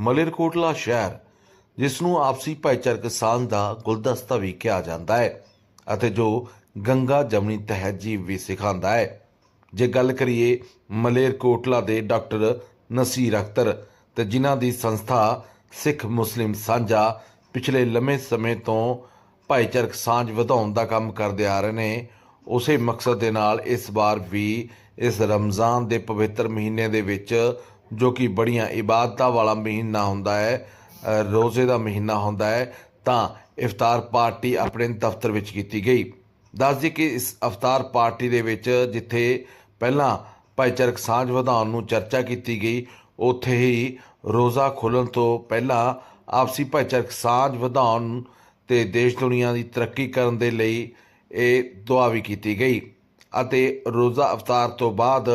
ਮਲੇਰਕੋਟਲਾ ਸ਼ਹਿਰ ਜਿਸ ਨੂੰ ਆਪਸੀ ਭਾਈਚਾਰਕ ਸਾਂਝ ਦਾ ਗੁਲਦਸਤਾ ਵੀ ਕਿਹਾ ਜਾਂਦਾ ਹੈ ਅਤੇ ਜੋ ਗੰਗਾ ਜਮਨੀ ਤਹਿਜੀਬ ਵੀ ਸਿਖਾਉਂਦਾ ਹੈ। ਜੇ ਗੱਲ ਕਰੀਏ ਮਲੇਰਕੋਟਲਾ ਦੇ ਡਾਕਟਰ ਨਸੀਰ ਅਖਤਰ ਤੇ ਜਿਨ੍ਹਾਂ ਦੀ ਸੰਸਥਾ ਸਿੱਖ ਮੁਸਲਿਮ ਸਾਂਝਾ ਪਿਛਲੇ ਲੰਮੇ ਸਮੇਂ ਤੋਂ ਭਾਈਚਾਰਕ ਸਾਂਝ ਵਧਾਉਣ ਦਾ ਕੰਮ ਕਰਦੇ ਆ ਰਹੇ ਨੇ, ਉਸੇ ਮਕਸਦ ਦੇ ਨਾਲ ਇਸ ਵਾਰ ਵੀ ਇਸ ਰਮਜ਼ਾਨ ਦੇ ਪਵਿੱਤਰ ਮਹੀਨੇ ਦੇ ਵਿੱਚ ਜੋ ਕਿ ਬੜੀਆਂ ਇਬਾਦਤਾਂ ਵਾਲਾ ਮਹੀਨਾ ਹੁੰਦਾ ਹੈ ਰੋਜ਼ੇ ਦਾ ਮਹੀਨਾ ਹੁੰਦਾ ਹੈ, ਤਾਂ ਇਫਤਾਰ ਪਾਰਟੀ ਆਪਣੇ ਦਫ਼ਤਰ ਵਿੱਚ ਕੀਤੀ ਗਈ। ਦੱਸ ਦਈਏ ਕਿ ਇਸ ਇਫਤਾਰ ਪਾਰਟੀ ਦੇ ਵਿੱਚ ਜਿੱਥੇ ਪਹਿਲਾਂ ਭਾਈਚਾਰਕ ਸਾਂਝ ਵਧਾਉਣ ਨੂੰ ਚਰਚਾ ਕੀਤੀ ਗਈ, ਉੱਥੇ ਹੀ ਰੋਜ਼ਾ ਖੁੱਲ੍ਹਣ ਤੋਂ ਪਹਿਲਾਂ ਆਪਸੀ ਭਾਈਚਾਰਕ ਸਾਂਝ ਵਧਾਉਣ ਤੇ ਦੇਸ਼ ਦੁਨੀਆ ਦੀ ਤਰੱਕੀ ਕਰਨ ਦੇ ਲਈ ਇਹ ਦੁਆ ਵੀ ਕੀਤੀ ਗਈ ਅਤੇ ਰੋਜ਼ਾ ਇਫਤਾਰ ਤੋਂ ਬਾਅਦ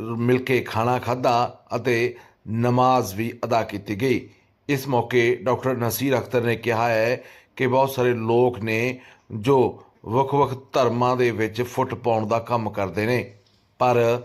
ਮਿਲ ਕੇ ਖਾਣਾ ਖਾਧਾ ਅਤੇ ਨਮਾਜ਼ ਵੀ ਅਦਾ ਕੀਤੀ ਗਈ। ਇਸ ਮੌਕੇ ਡਾਕਟਰ ਨਸੀਰ ਅਖਤਰ ਨੇ ਕਿਹਾ ਹੈ ਕਿ ਬਹੁਤ ਸਾਰੇ ਲੋਕ ਨੇ ਜੋ ਵੱਖ-ਵੱਖ ਧਰਮਾਂ ਦੇ ਵਿੱਚ ਫੁੱਟ ਪਾਉਣ ਦਾ ਕੰਮ ਕਰਦੇ ਨੇ। ਪਰ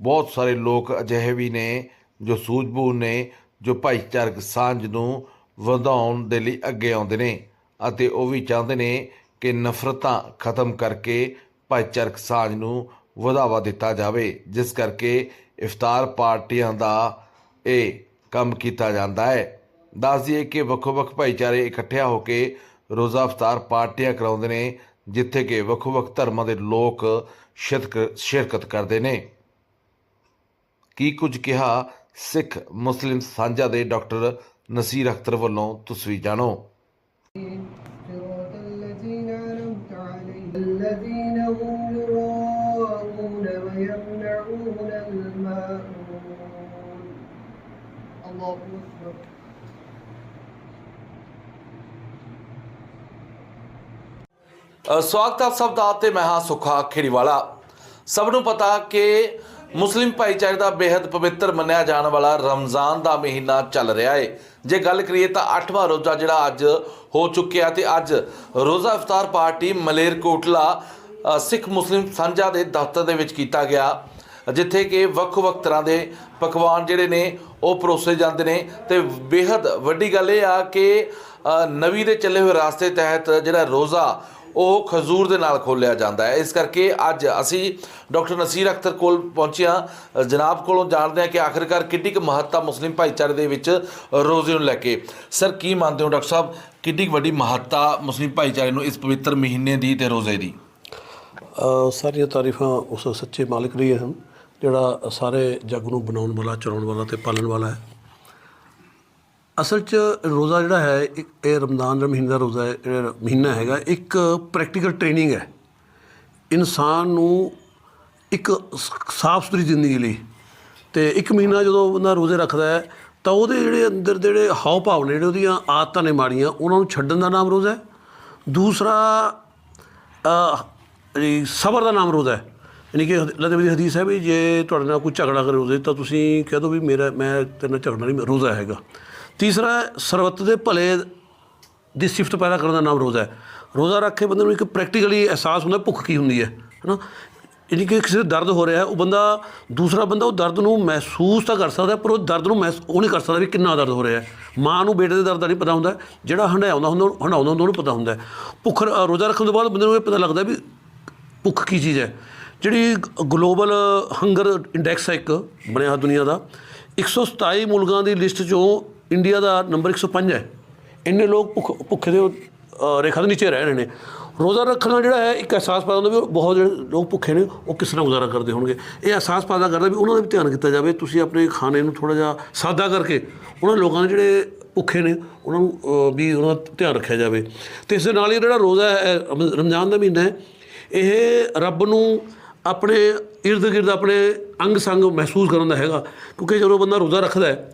ਬਹੁਤ ਸਾਰੇ ਲੋਕ ਅਜਿਹੇ ਵੀ ਨੇ ਜੋ ਸੂਝਬੂਝ ਨੇ, ਜੋ ਭਾਈਚਾਰਕ ਸਾਂਝ ਨੂੰ ਵਧਾਉਣ ਦੇ ਲਈ ਅੱਗੇ ਆਉਂਦੇ ਨੇ ਅਤੇ ਉਹ ਵੀ ਚਾਹੁੰਦੇ ਨੇ ਕਿ ਨਫ਼ਰਤਾਂ ਖਤਮ ਕਰਕੇ ਭਾਈਚਾਰਕ ਸਾਂਝ ਨੂੰ ਵਧਾਵਾ ਦਿੱਤਾ ਜਾਵੇ, ਜਿਸ ਕਰਕੇ ਇਫਤਾਰ ਪਾਰਟੀਆਂ ਦਾ ਇਹ ਕੰਮ ਕੀਤਾ ਜਾਂਦਾ ਹੈ। ਦੱਸ ਦਈਏ ਕਿ ਵੱਖੋ-ਵੱਖ ਭਾਈਚਾਰੇ ਇਕੱਠਿਆ ਹੋ ਕੇ ਰੋਜ਼ਾ ਇਫਤਾਰ ਪਾਰਟੀਆਂ ਕਰਾਉਂਦੇ ਨੇ, ਜਿੱਥੇ ਕਿ ਵੱਖੋ-ਵੱਖ ਧਰਮਾਂ ਦੇ ਲੋਕ ਸ਼ਿਰਕ- ਸ਼ਿਰਕਤ ਕਰਦੇ ਨੇ। ਕੀ ਕੁਝ ਕਿਹਾ ਸਿੱਖ ਮੁਸਲਿਮ ਸਾਂਝਾ ਦੇ ਡਾਕਟਰ ਨਸੀਰ ਅਖਤਰ ਵੱਲੋਂ, ਤੁਸੀਂ ਜਾਣੋ। ਸਵਾਗਤ ਆਪ ਸਭ ਦਾ ਤੇ ਮੈਂ ਹਾਂ ਸੁਖਾ ਖੇੜੀਵਾਲਾ। ਸਭ ਨੂੰ ਪਤਾ ਕਿ ਮੁਸਲਿਮ ਭਾਈਚਾਰੇ ਦਾ ਬੇहद ਪਵਿੱਤਰ ਮੰਨਿਆ ਜਾਣ ਵਾਲਾ ਰਮਜ਼ਾਨ ਦਾ ਮਹੀਨਾ ਚੱਲ ਰਿਹਾ ਏ। ਜੇ ਗੱਲ ਕਰੀਏ ਤਾਂ 8ਵਾਂ ਰੋਜ਼ਾ ਜਿਹੜਾ ਅੱਜ ਹੋ ਚੁੱਕਿਆ ਤੇ ਅੱਜ ਰੋਜ਼ਾ ਇਫਤਾਰ ਪਾਰਟੀ ਮਲੇਰਕੋਟਲਾ ਸਿੱਖ ਮੁਸਲਿਮ ਸਾਂਝਾ ਦੇ ਦਫ਼ਤਰ ਦੇ ਵਿੱਚ ਕੀਤਾ ਗਿਆ। ਜਿੱਥੇ ਕਿ ਵੱਖ-ਵੱਖ ਤਰ੍ਹਾਂ ਦੇ ਪਕਵਾਨ ਜਿਹੜੇ ਨੇ ਉਹ ਪਰੋਸੇ ਜਾਂਦੇ ਨੇ। ਤੇ ਬੇहद ਵੱਡੀ ਗੱਲ ਇਹ ਆ ਕਿ ਨਵੀਂ ਦੇ ਚੱਲੇ ਹੋਏ ਰਾਸਤੇ ਤਹਿਤ ਜਿਹੜਾ ਰੋਜ਼ਾ ਉਹ ਖਜ਼ੂਰ ਦੇ ਨਾਲ ਖੋਲਿਆ ਜਾਂਦਾ ਹੈ। ਇਸ ਕਰਕੇ ਅੱਜ ਅਸੀਂ ਡਾਕਟਰ ਨਸੀਰ ਅਖਤਰ ਕੋਲ ਪਹੁੰਚੇ ਹਾਂ ਜਨਾਬ ਕੋਲੋਂ ਜਾਣਦੇ ਹਾਂ ਕਿ ਆਖਿਰਕਾਰ ਕਿੰਨੀ ਕੁ ਮਹੱਤਤਾ ਮੁਸਲਿਮ ਭਾਈਚਾਰੇ ਦੇ ਵਿੱਚ ਰੋਜ਼ੇ ਨੂੰ ਲੈ ਕੇ। ਸਰ ਕੀ ਮੰਨਦੇ ਹੋ ਡਾਕਟਰ ਸਾਹਿਬ? ਕਿੰਨੀ ਕੁ ਵੱਡੀ ਮਹੱਤਤਾ ਮੁਸਲਿਮ ਭਾਈਚਾਰੇ ਨੂੰ ਇਸ ਪਵਿੱਤਰ ਮਹੀਨੇ ਦੀ ਤੇ ਰੋਜ਼ੇ ਦੀ? ਅ, ਸਾਰੀਆਂ ਤਾਰੀਫਾਂ ਉਸ ਸੱਚੇ ਮਾਲਕ ਲਈ ਹਨ। ਜਿਹੜਾ ਸਾਰੇ ਜੱਗ ਨੂੰ ਬਣਾਉਣ ਵਾਲਾ, ਚਲਾਉਣ ਵਾਲਾ ਤੇ ਪਾਲਣ ਵਾਲਾ ਹੈ। ਅਸਲ 'ਚ ਰੋਜ਼ਾ ਜਿਹੜਾ ਹੈ, ਇੱਕ ਇਹ ਰਮਜ਼ਾਨ ਦਾ ਮਹੀਨਾ ਦਾ ਰੋਜ਼ਾ ਹੈ ਮਹੀਨਾ ਹੈਗਾ, ਇੱਕ ਪ੍ਰੈਕਟੀਕਲ ਟ੍ਰੇਨਿੰਗ ਹੈ। ਇਨਸਾਨ ਨੂੰ ਇੱਕ ਸਾਫ਼ ਸੁਥਰੀ ਜ਼ਿੰਦਗੀ ਲਈ ਤੇ ਇੱਕ ਮਹੀਨਾ ਜਦੋਂ ਬੰਦਾ ਰੋਜ਼ੇ ਰੱਖਦਾ ਹੈ, ਤਾਂ ਉਹਦੇ ਜਿਹੜੇ ਅੰਦਰ ਦੇ ਜਿਹੜੇ ਹਾਵ ਭਾਵ ਨੇ, ਜਿਹੜੇ ਉਹਦੀਆਂ ਆਦਤਾਂ ਨੇ ਮਾੜੀਆਂ, ਉਹਨਾਂ ਨੂੰ ਛੱਡਣ ਦਾ ਨਾਮ ਰੋਜ਼ਾ ਹੈ। ਦੂਸਰਾ ਸਬਰ ਦਾ ਨਾਮ ਰੋਜ਼ਾ ਹੈ। ਯਾਨੀ ਕਿ ਅੱਲਾਹ ਦੇ ਦੀ ਹਦੀਸ ਹੈ ਵੀ ਜੇ ਤੁਹਾਡੇ ਨਾਲ ਕੋਈ ਝਗੜਾ ਕਰੇ ਰੋਜ਼ੇ, ਤਾਂ ਤੁਸੀਂ ਕਹਿ ਦਿਓ ਵੀ ਮੇਰਾ ਮੈਂ ਤੇਰੇ ਨਾਲ ਝਗੜਾ ਨਹੀਂ ਰੋਜ਼ਾ ਹੈਗਾ। ਤੀਸਰਾ ਸਰਬੱਤ ਦੇ ਭਲੇ ਦੀ ਸਿਫਤ ਪੈਦਾ ਕਰਨ ਦਾ ਨਾਮ ਰੋਜ਼ਾ ਹੈ। ਰੋਜ਼ਾ ਰੱਖ ਕੇ ਬੰਦੇ ਨੂੰ ਇੱਕ ਪ੍ਰੈਕਟੀਕਲੀ ਅਹਿਸਾਸ ਹੁੰਦਾ, ਭੁੱਖ ਕੀ ਹੁੰਦੀ ਹੈ, ਹੈਨਾ? ਯਾਨੀ ਕਿ ਕਿਸੇ ਦਰਦ ਹੋ ਰਿਹਾ ਹੈ, ਉਹ ਬੰਦਾ ਦੂਸਰਾ ਬੰਦਾ ਉਹ ਦਰਦ ਨੂੰ ਮਹਿਸੂਸ ਤਾਂ ਕਰ ਸਕਦਾ ਪਰ ਉਹ ਦਰਦ ਨੂੰ ਮਹਿਸ ਉਹ ਨਹੀਂ ਕਰ ਸਕਦਾ ਵੀ ਕਿੰਨਾ ਦਰਦ ਹੋ ਰਿਹਾ ਹੈ। ਮਾਂ ਨੂੰ ਬੇਟੇ ਦੇ ਦਰਦ ਦਾ ਨਹੀਂ ਪਤਾ ਹੁੰਦਾ, ਜਿਹੜਾ ਹੰਡਾਉਂਦਾ ਹੁੰਦਾ ਹੰਡਾਉਂਦਾ ਹੁੰਦਾ, ਉਹਨੂੰ ਪਤਾ ਹੁੰਦਾ ਭੁੱਖ ਰੋਜ਼ਾ ਰੱਖਣ ਤੋਂ ਬਾਅਦ ਬੰਦੇ ਨੂੰ ਇਹ ਪਤਾ ਲੱਗਦਾ ਵੀ ਭੁੱਖ ਕੀ ਚੀਜ਼ ਹੈ। ਜਿਹੜੀ ਗਲੋਬਲ ਹੰਗਰ ਇੰਡੈਕਸ ਹੈ ਇੱਕ ਬਣਿਆ ਹੋਇਆ ਦੁਨੀਆ ਦਾ 127 ਮੁਲਕਾਂ ਦੀ ਲਿਸਟ 'ਚੋਂ ਇੰਡੀਆ ਦਾ ਨੰਬਰ 105 ਹੈ। ਇੰਨੇ ਲੋਕ ਭੁੱਖ, ਭੁੱਖੇ ਦੇ ਰੇਖਾ ਦੇ ਨੀਚੇ ਰਹਿ ਰਹੇ ਨੇ। ਰੋਜ਼ਾ ਰੱਖਣਾ ਜਿਹੜਾ ਹੈ, ਇੱਕ ਅਹਿਸਾਸ ਪੈਦਾ ਹੁੰਦਾ ਵੀ ਉਹ ਬਹੁਤ ਜਿਹੜੇ ਲੋਕ ਭੁੱਖੇ ਨੇ, ਉਹ ਕਿਸ ਤਰ੍ਹਾਂ ਗੁਜ਼ਾਰਾ ਕਰਦੇ ਹੋਣਗੇ। ਇਹ ਅਹਿਸਾਸ ਪੈਦਾ ਕਰਦਾ ਵੀ ਉਹਨਾਂ ਦਾ ਵੀ ਧਿਆਨ ਕੀਤਾ ਜਾਵੇ, ਤੁਸੀਂ ਆਪਣੇ ਖਾਣੇ ਨੂੰ ਥੋੜਾ ਜਿਹਾ ਸਾਦਾ ਕਰਕੇ ਉਹਨਾਂ ਲੋਕਾਂ ਦੇ ਜਿਹੜੇ ਭੁੱਖੇ ਨੇ, ਉਹਨਾਂ ਨੂੰ ਵੀ ਉਹਨਾਂ ਦਾ ਧਿਆਨ ਰੱਖਿਆ ਜਾਵੇ। ਤੇ ਇਸ ਦੇ ਨਾਲ ਹੀ ਜਿਹੜਾ ਰੋਜ਼ਾ ਹੈ ਰਮਜ਼ਾਨ ਦਾ ਮਹੀਨਾ ਹੈ, ਇਹ ਰੱਬ ਨੂੰ ਆਪਣੇ ਇਰਦ ਗਿਰਦ ਆਪਣੇ ਅੰਗ ਸੰਗ ਮਹਿਸੂਸ ਕਰਨ ਦਾ ਹੈਗਾ, ਕਿਉਂਕਿ ਜਦੋਂ ਬੰਦਾ ਰੋਜ਼ਾ ਰੱਖਦਾ ਹੈ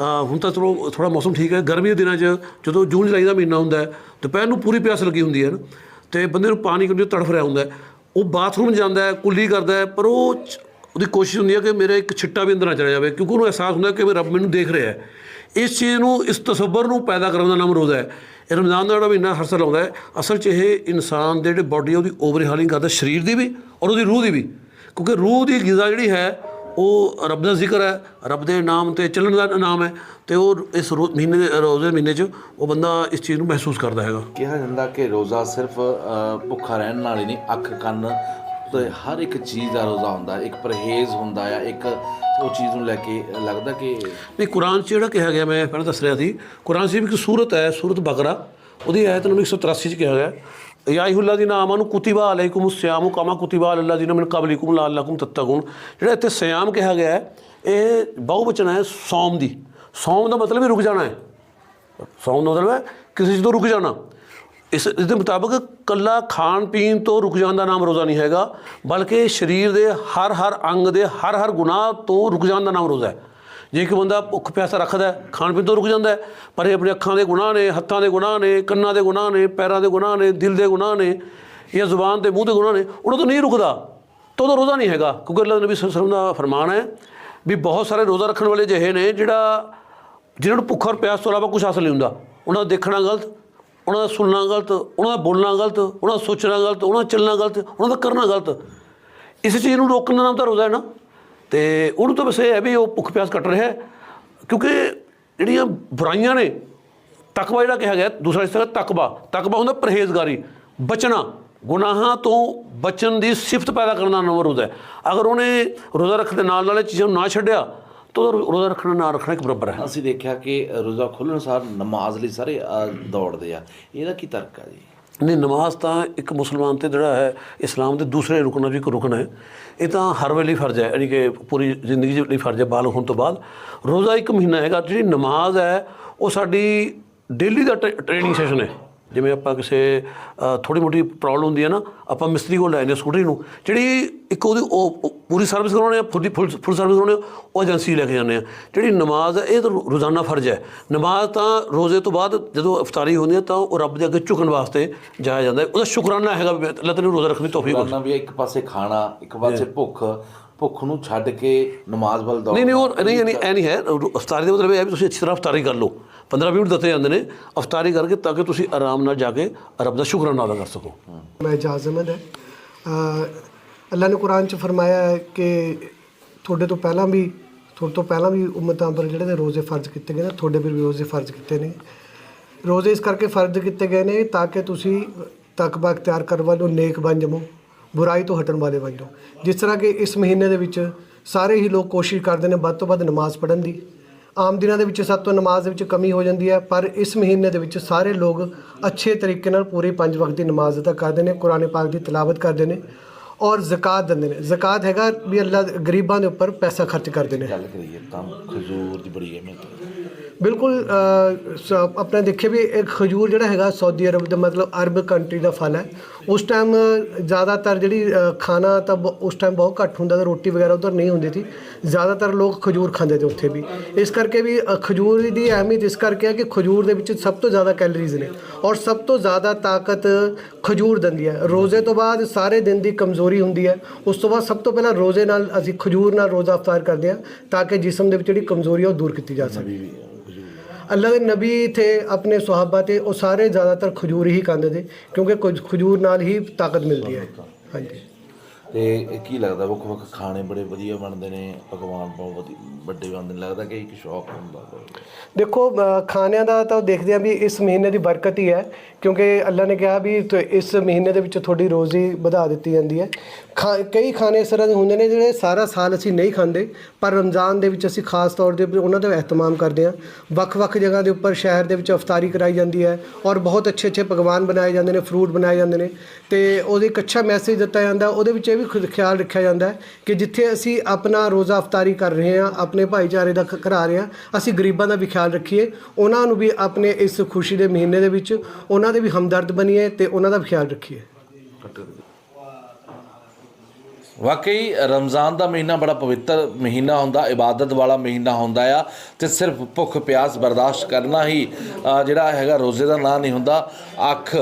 ਹੁਣ ਤਾਂ ਚਲੋ ਥੋੜਾ ਮੌਸਮ ਠੀਕ ਹੈ ਗਰਮੀ ਦੇ ਦਿਨਾਂ 'ਚ ਜਦੋਂ ਜੂਨ, ਜੁਲਾਈ ਦਾ ਮਹੀਨਾ ਹੁੰਦਾ ਹੈ, ਦੁਪਹਿਰ ਨੂੰ ਪੂਰੀ ਪਿਆਸ ਲੱਗੀ ਹੁੰਦੀ ਹੈ ਨਾ, ਤੇ ਬੰਦੇ ਨੂੰ ਪਾਣੀ ਕਿਉਂ ਤੜਫ ਰਿਹਾ ਹੁੰਦਾ ਉਹ ਬਾਥਰੂਮ ਜਾਂਦਾ ਹੈ, ਕੁੱਲੀ ਕਰਦਾ ਹੈ, ਪਰ ਉਹ ਉਹਦੀ ਕੋਸ਼ਿਸ਼ ਹੁੰਦੀ ਹੈ ਕਿ ਮੇਰਾ ਇੱਕ ਛਿੱਟਾ ਵੀ ਅੰਦਰ ਨਾ ਚਲਾ ਜਾਵੇ, ਕਿਉਂਕਿ ਉਹਨੂੰ ਅਹਿਸਾਸ ਹੁੰਦਾ ਕਿ ਵੀ ਰੱਬ ਮੈਨੂੰ ਦੇਖ ਰਿਹਾ ਹੈ। ਇਸ ਚੀਜ਼ ਨੂੰ, ਇਸ ਤਸੱਵਰ ਨੂੰ ਪੈਦਾ ਕਰਨ ਦਾ ਨਾਮ ਰੋਜ਼ਾ ਹੈ। ਇਹ ਰਮਜ਼ਾਨ ਦਾ ਜਿਹੜਾ ਮਹੀਨਾ ਹਰ ਸਾਲ ਆਉਂਦਾ ਹੈ, ਅਸਲ 'ਚ ਇਹ ਇਨਸਾਨ ਦੇ ਜਿਹੜੇ ਬਾਡੀ ਉਹਦੀ ਓਵਰਹਾਲਿੰਗ ਕਰਦਾ ਸਰੀਰ ਦੀ ਵੀ ਔਰ ਉਹਦੀ ਰੂਹ ਦੀ ਵੀ। ਕਿਉਂਕਿ ਰੂਹ ਦੀ ਗਿਜ਼ਾ ਜਿਹੜੀ ਹੈ, ਉਹ ਰੱਬ ਦਾ ਜ਼ਿਕਰ ਹੈ, ਰੱਬ ਦੇ ਨਾਮ ਤੇ ਚੱਲਣ ਦਾ ਨਾਮ ਹੈ ਤੇ ਉਹ ਇਸ ਰੋ- ਮਹੀਨੇ ਦੇ, ਰੋਜ਼ੇ ਦੇ ਮਹੀਨੇ 'ਚ ਉਹ ਬੰਦਾ ਇਸ ਚੀਜ਼ ਨੂੰ ਮਹਿਸੂਸ ਕਰਦਾ ਹੈਗਾ। ਕਿਹਾ ਜਾਂਦਾ ਕਿ ਰੋਜ਼ਾ ਸਿਰਫ ਭੁੱਖਾ ਰਹਿਣ ਨਾਲ ਹੀ ਨਹੀਂ, ਅੱਖ, ਕੰਨ ਤੇ ਹਰ ਇੱਕ ਚੀਜ਼ ਦਾ ਰੋਜ਼ਾ ਹੁੰਦਾ, ਇੱਕ ਪਰਹੇਜ਼ ਹੁੰਦਾ ਆ ਇੱਕ ਉਹ ਚੀਜ਼ ਨੂੰ ਲੈ ਕੇ ਲੱਗਦਾ ਕਿ ਨਹੀਂ ਕੁਰਾਨ 'ਚ ਜਿਹੜਾ ਕਿਹਾ ਗਿਆ, ਮੈਂ ਪਹਿਲਾਂ ਦੱਸ ਰਿਹਾ ਸੀ, ਕੁਰਾਨ 'ਚ ਵੀ ਇੱਕ ਸੂਰਤ ਹੈ, ਸੂਰਤ ਬਕਰਾ। ਉਹਦੀ ਆਇਤ ਨੰਬਰ 183 'ਚ ਕਿਹਾ ਗਿਆ ਯਾ ਅਯੁਹੱਲਜ਼ੀਨਾ ਆਮਨੂ ਕੁਤਿਬਾ ਅਲੈਕੁਮੁਸ ਸਿਆਮੁ ਕਮਾ ਕੁਤਿਬਾ ਅਲੱਲਜ਼ੀਨਾ ਮਿਨ ਕਬਲਿਕੁਮ ਲਅੱਲਕੁਮ ਤੱਤਕੂਨ ਜਿਹੜਾ ਇੱਥੇ ਸਿਆਮ ਕਿਹਾ ਗਿਆ ਹੈ, ਇਹ ਬਹੁਵਚਨ ਹੈ ਸੌਮ ਦੀ। ਸੌਮ ਦਾ ਮਤਲਬ ਹੀ ਰੁਕ ਜਾਣਾ ਹੈ। ਸੌਣ ਦਾ ਮਤਲਬ ਹੈ, ਕਿਸੇ ਚੀਜ਼ ਤੋਂ ਰੁਕ ਜਾਣਾ। ਇਸ ਇਸ ਦੇ ਮੁਤਾਬਕ ਕੱਲਾ ਖਾਣ ਪੀਣ ਤੋਂ ਰੁਕ ਜਾਣ ਦਾ ਨਾਮ ਰੋਜ਼ਾ ਨਹੀਂ ਹੈਗਾ, ਬਲਕਿ ਸਰੀਰ ਦੇ ਹਰ ਹਰ ਅੰਗ ਦੇ ਹਰ ਹਰ ਗੁਨਾਹ ਤੋਂ ਰੁਕ ਜਾਣ ਦਾ ਨਾਮ ਰੋਜ਼ਾ ਹੈ। ਜੇ ਕਿ ਬੰਦਾ ਭੁੱਖ ਪਿਆਸਾ ਰੱਖਦਾ ਖਾਣ ਪੀਣ ਤੋਂ ਰੁਕ ਜਾਂਦਾ ਪਰ ਇਹ ਆਪਣੇ ਅੱਖਾਂ ਦੇ ਗੁਨਾਹ ਨੇ, ਹੱਥਾਂ ਦੇ ਗੁਨਾਹ ਨੇ, ਕੰਨਾਂ ਦੇ ਗੁਨਾਹ ਨੇ, ਪੈਰਾਂ ਦੇ ਗੁਨਾਹ ਨੇ, ਦਿਲ ਦੇ ਗੁਨਾਹ ਨੇ, ਜਾਂ ਜ਼ੁਬਾਨ ਤੇ ਮੂੰਹ ਦੇ ਗੁਨਾਹ ਨੇ, ਉਹਨਾਂ ਤੋਂ ਨਹੀਂ ਰੁਕਦਾ, ਤਾਂ ਉਹਦਾ ਰੋਜ਼ਾ ਨਹੀਂ ਹੈਗਾ, ਕਿਉਂਕਿ ਅੱਲਾਹ ਦੇ ਨਬੀ ਸੱਲੱਲਾਹੁ ਦਾ ਫਰਮਾਨ ਹੈ ਵੀ ਬਹੁਤ ਸਾਰੇ ਰੋਜ਼ਾ ਰੱਖਣ ਵਾਲੇ ਜਿਹੇ ਨੇ ਜਿਹੜਾ, ਜਿਹਨਾਂ ਨੂੰ ਭੁੱਖ ਔਰ ਪਿਆਸ ਤੋਂ ਇਲਾਵਾ ਕੁਝ ਹਾਸਲ ਨਹੀਂ ਹੁੰਦਾ, ਉਹਨਾਂ ਦਾ ਦੇਖਣਾ ਗਲਤ ਉਹਨਾਂ ਦਾ ਸੁਣਨਾ ਗਲਤ, ਉਹਨਾਂ ਦਾ ਬੋਲਣਾ ਗਲਤ, ਉਹਨਾਂ ਦਾ ਸੋਚਣਾ ਗਲਤ, ਉਹਨਾਂ ਦਾ ਚੱਲਣਾ ਗਲਤ, ਉਹਨਾਂ ਦਾ ਕਰਨਾ ਗਲਤ। ਇਸ ਚੀਜ਼ ਨੂੰ ਰੋਕਣ ਦਾ ਨਾਮ ਤਾਂ ਰੋਜ਼ਾ ਹੈ ਨਾ। ਤੇ ਉਹਨੂੰ ਤਾਂ ਬਸ ਇਹ ਹੈ ਵੀ ਉਹ ਭੁੱਖ ਪਿਆਸ ਕੱਟ ਰਿਹਾ ਹੈ। ਕਿਉਂਕਿ ਜਿਹੜੀਆਂ ਬੁਰਾਈਆਂ ਨੇ, ਤਕਵਾ ਜਿਹੜਾ ਕਿਹਾ ਗਿਆ, ਦੂਸਰਾ ਹਿੱਸਾ ਹੈ ਤਕਵਾ ਤਕਵਾ ਹੁੰਦਾ ਪਰਹੇਜ਼ਗਾਰੀ, ਬਚਣਾ। ਗੁਨਾਹਾਂ ਤੋਂ ਬਚਣ ਦੀ ਸਿਫਤ ਪੈਦਾ ਕਰਨ ਦਾ ਨਾਮ ਰੋਜ਼ਾ ਹੈ। ਅਗਰ ਉਹਨੇ ਰੋਜ਼ਾ ਰੱਖਣ ਦੇ ਨਾਲ ਨਾਲ ਇਹ ਚੀਜ਼ਾਂ ਨੂੰ ਨਾ ਛੱਡਿਆ ਤਾਂ ਉਹਦਾ ਰੋਜ਼ਾ ਰੱਖਣਾ ਨਾ ਰੱਖਣਾ ਇੱਕ ਬਰਾਬਰ ਹੈ। ਅਸੀਂ ਦੇਖਿਆ ਕਿ ਰੋਜ਼ਾ ਖੁੱਲ੍ਹਣ ਸਾਰ ਨਮਾਜ਼ ਲਈ ਸਾਰੇ ਦੌੜਦੇ ਆ। ਇਹਦਾ ਕੀ ਤਰਕ ਆ ਜੀ? ਨਹੀਂ ਨਮਾਜ਼ ਤਾਂ ਇੱਕ ਮੁਸਲਮਾਨ ਤੇ ਜਿਹੜਾ ਹੈ ਇਸਲਾਮ ਦੇ ਦੂਸਰੇ ਰੁਕਨਾਂ 'ਚੋਂ ਇੱਕ ਰੁਕਨ ਹੈ। ਇਹ ਤਾਂ ਹਰ ਵੇਲੇ ਫਰਜ਼ ਹੈ ਯਾਨੀ ਕਿ ਪੂਰੀ ਜ਼ਿੰਦਗੀ ਦੇ ਲਈ ਫਰਜ਼ ਹੈ ਬਾਲਗ ਹੋਣ ਤੋਂ ਬਾਅਦ। ਰੋਜ਼ਾ ਇੱਕ ਮਹੀਨਾ ਹੈਗਾ ਜਿਹੜੀ ਨਮਾਜ਼ ਹੈ ਉਹ ਸਾਡੀ ਡੇਲੀ ਦਾ ਟ੍ਰੇਨਿੰਗ ਸੈਸ਼ਨ ਹੈ। ਜਿਵੇਂ ਆਪਾਂ ਕਿਸੇ ਥੋੜੀ ਮੋਟੀ ਪ੍ਰੋਬਲਮ ਹੁੰਦੀ ਹੈ ਨਾ ਆਪਾਂ ਮਿਸਤਰੀ ਕੋਲ ਲੈ ਜਾਂਦੇ ਸਕੂਟਰੀ ਨੂੰ ਜਿਹੜੀ ਇੱਕ ਉਹਦੀ ਉਹ ਪੂਰੀ ਸਰਵਿਸ ਕਰਾਉਣੇ ਆ ਫੁੱਲ ਫੁੱਲ ਸਰਵਿਸ ਕਰਾਉਣੇ ਉਹ ਏਜੰਸੀ ਲੈ ਕੇ ਜਾਂਦੇ ਆ ਜਿਹੜੀ ਨਮਾਜ਼ ਹੈ ਇਹ ਤਾਂ ਰੋਜ਼ਾਨਾ ਫਰਜ਼ ਹੈ। ਨਮਾਜ਼ ਤਾਂ ਰੋਜ਼ੇ ਤੋਂ ਬਾਅਦ ਜਦੋਂ ਇਫਤਾਰੀ ਹੁੰਦੀ ਹੈ ਤਾਂ ਉਹ ਰੱਬ ਦੇ ਅੱਗੇ ਝੁਕਣ ਵਾਸਤੇ ਜਾਇਆ ਜਾਂਦਾ ਹੈ। ਉਹਦਾ ਸ਼ੁਕਰਾਨਾ ਹੈਗਾ ਵੀ ਅੱਲਾਹ ਤੈਨੂੰ ਰੋਜ਼ਾ ਰੱਖਣ ਦੀ ਤੋਫੀਕ ਬਖਸ਼ੇ ਵੀ ਇੱਕ ਪਾਸੇ ਖਾਣਾ ਇੱਕ ਪਾਸੇ ਭੁੱਖ ਭੁੱਖ ਨੂੰ ਛੱਡ ਕੇ ਨਮਾਜ਼ ਵੱਲ ਦੌੜ ਨਹੀਂ ਨਹੀਂ ਉਹ ਨਹੀਂ ਨਹੀਂ ਐ ਨਹੀਂ ਹੈ। ਰੋ- ਇਫਤਾਰੀ ਦਾ ਮਤਲਬ ਇਹ ਹੈ ਵੀ ਤੁਸੀਂ ਅੱਛੀ ਤਰ੍ਹਾਂ ਇਫਤਾਰੀ ਕਰ ਲਓ। 15 ਮਿੰਟ ਦਿੱਤੇ ਜਾਂਦੇ ਨੇ। ਇਫਤਾਰੀ ਕਰਕੇ ਤਾਂ ਕਿ ਤੁਸੀਂ ਆਰਾਮ ਨਾਲ ਜਾ ਕੇ ਰੱਬ ਦਾ ਸ਼ੁਕਰਾਨਾ ਅਦਾ ਕਰ ਸਕੋ। ਮੈਂ ਇਜਾਜ਼ਮਤ ਹੈ। ਅੱਲਾ ਨੇ ਕੁਰਾਨ ਚ ਫਰਮਾਇਆ ਹੈ ਕਿ ਤੁਹਾਡੇ ਤੋਂ ਪਹਿਲਾਂ ਵੀ ਤੁਹਾਡੇ ਤੋਂ ਪਹਿਲਾਂ ਵੀ ਉਮਤਾਂ ਪਰ ਜਿਹੜੇ ਨੇ ਰੋਜ਼ੇ ਫਰਜ਼ ਕੀਤੇ ਗਏ ਨੇ ਤੁਹਾਡੇ ਵੀ ਰੋਜ਼ੇ ਫਰਜ਼ ਕੀਤੇ ਨੇ। ਰੋਜ਼ੇ ਇਸ ਕਰਕੇ ਫਰਜ਼ ਕੀਤੇ ਗਏ ਨੇ ਤਾਂ ਕਿ ਤੁਸੀਂ ਤਕਵਾ ਅਖਤਿਆਰ ਕਰਨ ਵਾਲੋ ਨੇਕ ਬਣ ਜਾਵੋ ਬੁਰਾਈ ਤੋਂ ਹਟਣ ਵਾਲੇ ਵਜੋਂ। ਜਿਸ ਤਰ੍ਹਾਂ ਕਿ ਇਸ ਮਹੀਨੇ ਦੇ ਵਿੱਚ ਸਾਰੇ ਹੀ ਲੋਕ ਕੋਸ਼ਿਸ਼ ਕਰਦੇ ਨੇ ਵੱਧ ਤੋਂ ਵੱਧ ਨਮਾਜ਼ ਪੜ੍ਹਨ ਦੀ। ਆਮ ਦਿਨਾਂ ਦੇ ਵਿੱਚ ਸਭ ਤੋਂ ਨਮਾਜ਼ ਦੇ ਵਿੱਚ ਕਮੀ ਹੋ ਜਾਂਦੀ ਹੈ, ਪਰ ਇਸ ਮਹੀਨੇ ਦੇ ਵਿੱਚ ਸਾਰੇ ਲੋਕ ਅੱਛੇ ਤਰੀਕੇ ਨਾਲ ਪੂਰੇ ਪੰਜ ਵਕਤ ਦੀ ਨਮਾਜ਼ ਅਦਾ ਕਰਦੇ ਨੇ, ਕੁਰਾਨ ਪਾਕ ਦੀ ਤਿਲਾਵਤ ਕਰਦੇ ਨੇ ਔਰ ਜ਼ਕਾਤ ਦਿੰਦੇ ਨੇ। ਜ਼ਕਾਤ ਹੈਗਾ ਵੀ ਅੱਲਾ ਗਰੀਬਾਂ ਦੇ ਉੱਪਰ ਪੈਸਾ ਖਰਚ ਕਰਦੇ ਨੇ। ਗੱਲ ਕਰੀਏ ਤਾਂ ਖਜੂਰ ਦੀ ਬੜੀ ਅਹਿਮੀਅਤ ਹੈ। ਬਿਲਕੁਲ ਅ, ਸ- ਆਪਣਾ ਦੇਖੇ ਵੀ ਇੱਕ ਖਜੂਰ ਜਿਹੜਾ ਹੈਗਾ ਸਾਊਦੀ ਅਰਬ ਦਾ ਮਤਲਬ ਅਰਬ ਕੰਟਰੀ ਦਾ ਫਲ ਹੈ। ਉਸ ਟਾਈਮ ਜ਼ਿਆਦਾਤਰ ਜਿਹੜੀ ਖਾਣਾ ਤਾਂ ਬ- ਉਸ ਟਾਈਮ ਬਹੁਤ ਘੱਟ ਹੁੰਦਾ ਤਾਂ ਰੋਟੀ ਵਗੈਰਾ ਉਧਰ ਨਹੀਂ ਹੁੰਦੀ ਸੀ। ਜ਼ਿਆਦਾਤਰ ਲੋਕ ਖਜੂਰ ਖਾਂਦੇ ਤੇ ਉੱਥੇ ਵੀ। ਇਸ ਕਰਕੇ ਵੀ ਖਜੂਰ ਦੀ ਅਹਿਮੀਅਤ ਇਸ ਕਰਕੇ ਹੈ ਕਿ ਖਜੂਰ ਦੇ ਵਿੱਚ ਸਭ ਤੋਂ ਜ਼ਿਆਦਾ ਕੈਲਰੀਜ਼ ਨੇ ਔਰ ਸਭ ਤੋਂ ਜ਼ਿਆਦਾ ਤਾਕਤ ਖਜੂਰ ਦਿੰਦੀ ਹੈ। ਰੋਜ਼ੇ ਤੋਂ ਬਾਅਦ ਸਾਰੇ ਦਿਨ ਦੀ ਕਮਜ਼ੋਰੀ ਹੁੰਦੀ ਹੈ। ਉਸ ਤੋਂ ਬਾਅਦ ਸਭ ਤੋਂ ਪਹਿਲਾਂ ਰੋਜ਼ੇ ਨਾਲ ਅਸੀਂ ਖਜੂਰ ਨਾਲ ਰੋਜ਼ਾ ਅਫਤਾਰ ਕਰਦੇ ਹਾਂ ਤਾਂ ਕਿ ਜਿਸਮ ਦੇ ਵਿੱਚ ਜਿਹੜੀ ਕਮਜ਼ੋਰੀ ਹੈ ਉਹ ਦੂਰ ਕੀਤੀ ਜਾ ਸਕੇ। ਅੱਲਾਹ ਦੇ ਨਬੀ ਥੇ ਆਪਣੇ ਸੁਹਾਬਾ ਤੇ ਉਹ ਸਾਰੇ ਜ਼ਿਆਦਾਤਰ ਖਜੂਰ ਹੀ ਖਾਂਦੇ ਤੇ ਕਿਉਂਕਿ ਕੁਝ ਖਜੂਰ ਨਾਲ ਹੀ ਤਾਕਤ ਮਿਲਦੀ ਹੈ। ਹਾਂਜੀ। ਤੇ ਇਹ ਕੀ ਲੱਗਦਾ ਵੱਖ ਵੱਖ ਖਾਣੇ ਬੜੇ ਵਧੀਆ ਬਣਦੇ ਨੇ ਪਕਵਾਨ ਬਹੁਤ ਵਧੀ- ਵੱਡੇ ਬਣਦੇ ਨੇ ਲੱਗਦਾ ਕਿ ਇੱਕ ਸ਼ੌਕ ਹੁੰਦਾ ਦੇਖੋ ਅ, ਖਾਣਿਆਂ ਦਾ ਤਾਂ ਦੇਖਦੇ ਆ ਵੀ ਇਸ ਮਹੀਨੇ ਦੀ ਬਰਕਤ ਹੀ ਹੈ ਕਿਉਂਕਿ ਅੱਲਾ ਨੇ ਕਿਹਾ ਵੀ ਤੁ- ਇਸ ਮਹੀਨੇ ਦੇ ਵਿੱਚ ਤੁਹਾਡੀ ਰੋਜ਼ੀ ਵਧਾ ਦਿੱਤੀ ਜਾਂਦੀ ਹੈ। ਖਾ ਕਈ ਖਾਣੇ ਇਸ ਤਰ੍ਹਾਂ ਦੇ ਹੁੰਦੇ ਨੇ ਜਿਹੜੇ ਸਾਰਾ ਸਾਲ ਅਸੀਂ ਨਹੀਂ ਖਾਂਦੇ ਪਰ ਰਮਜ਼ਾਨ ਦੇ ਵਿੱਚ ਅਸੀਂ ਖਾਸ ਤੌਰ ਦੇ ਉੱਪਰ ਉਹਨਾਂ ਦਾ ਇਹਤਮਾਮ ਕਰਦੇ ਹਾਂ। ਵੱਖ-ਵੱਖ ਜਗ੍ਹਾ ਦੇ ਉੱਪਰ ਸ਼ਹਿਰ ਦੇ ਵਿੱਚ ਇਫਤਾਰੀ ਕਰਾਈ ਜਾਂਦੀ ਹੈ ਔਰ ਬਹੁਤ ਅੱਛੇ-ਅੱਛੇ ਪਕਵਾਨ ਬਣਾਏ ਜਾਂਦੇ ਨੇ ਫਰੂਟ ਬਣਾਏ ਜਾਂਦੇ ਨੇ। ਤੇ ਉਹਦੇ ਇੱਕ ਅੱਛਾ ਮੈਸੇਜ ਦਿੱਤਾ ਜਾਂਦਾ ਉਹਦੇ ਵਿੱਚ ਇਹ ਵੀ ਵੀ ਖੁਦ ਖਿਆਲ ਰੱਖਿਆ ਜਾਂਦਾ ਹੈ ਕਿ ਜਿੱਥੇ ਅਸੀਂ ਆਪਣਾ ਰੋਜ਼ਾ ਇਫਤਾਰੀ ਕਰ ਰਹੇ ਹਾਂ, ਆਪਣੇ ਭਾਈਚਾਰੇ ਦਾ ਕਰਾ ਰਹੇ ਹਾਂ, ਅਸੀਂ ਗਰੀਬਾਂ ਦਾ ਵੀ ਖਿਆਲ ਰੱਖੀਏ, ਉਹਨਾਂ ਨੂੰ ਵੀ ਆਪਣੇ ਇਸ ਖੁਸ਼ੀ ਦੇ ਮਹੀਨੇ ਦੇ ਵਿੱਚ ਉਹਨਾਂ ਦੇ ਵੀ ਹਮਦਰਦ ਬਣੀਏ ਤੇ ਉਹਨਾਂ ਦਾ ਵੀ ਖਿਆਲ ਰੱਖੀਏ। ਵਾਕਈ ਰਮਜ਼ਾਨ ਦਾ ਮਹੀਨਾ ਬੜਾ ਪਵਿੱਤਰ ਮਹੀਨਾ ਹੁੰਦਾ, ਇਬਾਦਤ ਵਾਲਾ ਮਹੀਨਾ ਹੁੰਦਾ ਆ ਤੇ ਸਿਰਫ ਭੁੱਖ ਪਿਆਸ ਬਰਦਾਸ਼ਤ ਕਰਨਾ ਹੀ ਜਿਹੜਾ ਹੈਗਾ ਰੋਜ਼ੇ ਦਾ ਨਾਂ ਨਹੀਂ ਹੁੰਦਾ। ਅੱਖ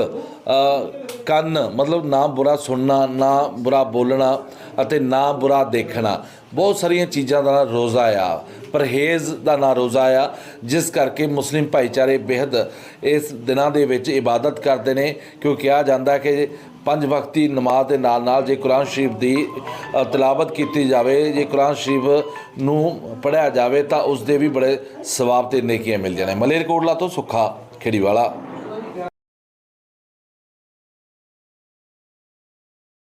ਕੰਨ, ਮਤਲਬ ਨਾ ਬੁਰਾ ਸੁਣਨਾ, ਨਾ ਬੁਰਾ ਬੋਲਣਾ ਅਤੇ ਨਾ ਬੁਰਾ ਦੇਖਣਾ। ਬਹੁਤ ਸਾਰੀਆਂ ਚੀਜ਼ਾਂ ਦਾ ਰੋਜ਼ਾ ਆ। ਪਰਹੇਜ਼ ਦਾ ਨਾਂ ਰੋਜ਼ਾ ਆ, ਜਿਸ ਕਰਕੇ ਮੁਸਲਿਮ ਭਾਈਚਾਰੇ ਬੇहद ਇਸ ਦਿਨਾਂ ਦੇ ਵਿੱਚ ਇਬਾਦਤ ਕਰਦੇ ਨੇ, ਕਿਉਂਕਿ ਕਿਹਾ ਜਾਂਦਾ ਕਿ ਪੰਜ ਵਕਤੀ ਨਮਾਜ਼ ਦੇ ਨਾਲ ਨਾਲ ਜੇ ਕੁਰਾਨ ਸ਼ਰੀਫ ਦੀ ਤਲਾਵਤ ਕੀਤੀ ਜਾਵੇ, ਜੇ ਕੁਰਾਨ ਸ਼ਰੀਫ ਨੂੰ ਪੜ੍ਹਿਆ ਜਾਵੇ ਤਾਂ ਉਸ ਦੇ ਵੀ ਬੜੇ ਸਵਾਬ ਤੇ ਨੇਕੀਆਂ ਮਿਲ ਜਾਣੇ ਮਲੇਰਕੋਟਲਾ ਤੋਂ ਸੁੱਖਾ ਖੇੜੀਵਾਲਾ।